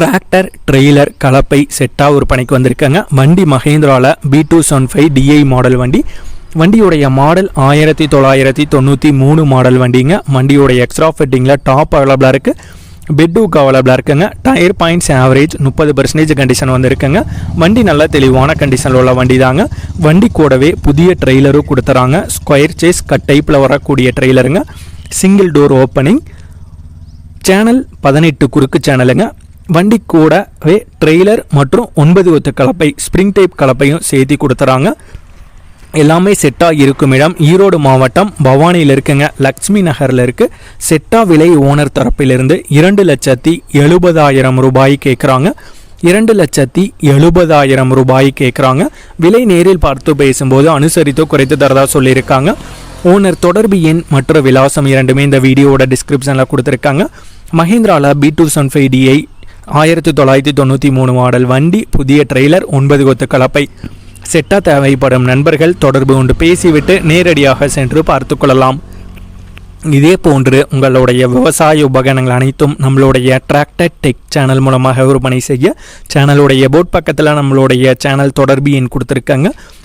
Tractor trailer கலப்பை செட்டாக விற்பனைக்கு வந்திருக்காங்க. வண்டி மஹேந்திராவில் B two seven five DI model வண்டி. வண்டியுடைய மாடல் ஆயிரத்தி தொள்ளாயிரத்தி தொண்ணூற்றி மூணு மாடல் வண்டிங்க. வண்டியோடைய எக்ஸ்ட்ரா ஃபிட்டிங்கில் டாப் அவைலபிளாக இருக்குது பெட்டுக்கு அவைலபிளாக இருக்குங்க. டயர் பாயிண்ட்ஸ் ஆவரேஜ் முப்பது பர்சன்டேஜ் கண்டிஷன் வந்திருக்குங்க. வண்டி நல்ல தெளிவான கண்டிஷனில் உள்ள வண்டி தாங்க வண்டி கூடவே புதிய ட்ரெய்லரும் கொடுத்துறாங்க. ஸ்கொயர் சேஸ் கட் டைப்பில் வரக்கூடிய ட்ரெய்லருங்க சிங்கிள் டோர் ஓப்பனிங் சேனல் பதினெட்டு குறுக்கு சேனலுங்க வண்டி கூடவே ட்ரெய்லர் மற்றும் ஒன்பது ஒத்து கலப்பை ஸ்ப்ரிங் டைப் கலப்பையும் சேர்த்து கொடுத்துறாங்க. எல்லாமே செட்டாக இருக்கும் இடம். ஈரோடு மாவட்டம் பவானியில் இருக்குங்க. லக்ஷ்மி நகரில் இருக்குது செட்டா விலை ஓனர் தரப்பிலிருந்து இரண்டு லட்சத்தி எழுபதாயிரம் ரூபாய் கேட்குறாங்க இரண்டு லட்சத்தி எழுபதாயிரம் ரூபாய் கேட்குறாங்க விலை நேரில் பார்த்து பேசும்போது அனுசரித்து குறைத்து தரதா சொல்லியிருக்காங்க. ஓனர் தொடர்பு எண் மற்றும் விலாசம் இரண்டுமே இந்த வீடியோவோட டிஸ்கிரிப்ஷனில் கொடுத்துருக்காங்க. மஹேந்திராவில் B two seven five DI ஆயிரத்தி தொள்ளாயிரத்தி தொண்ணூற்றி மூணு மாடல் வண்டி புதிய ட்ரெய்லர் ஒன்பது கொத்து கலப்பை. செட்டா தேவைப்படும் நண்பர்கள் தொடர்பு கொண்டு பேசிவிட்டு நேரடியாக சென்று பார்த்து கொள்ளலாம். இதே போன்று உங்களுடைய விவசாய உபகரணங்கள் அனைத்தும் நம்மளுடைய டிராக்டர் டெக் சேனல் மூலமாக விற்பனை செய்ய சேனலுடைய போட் பக்கத்தில் நம்மளுடைய சேனல் தொடர்பு எண் கொடுத்துருக்காங்க.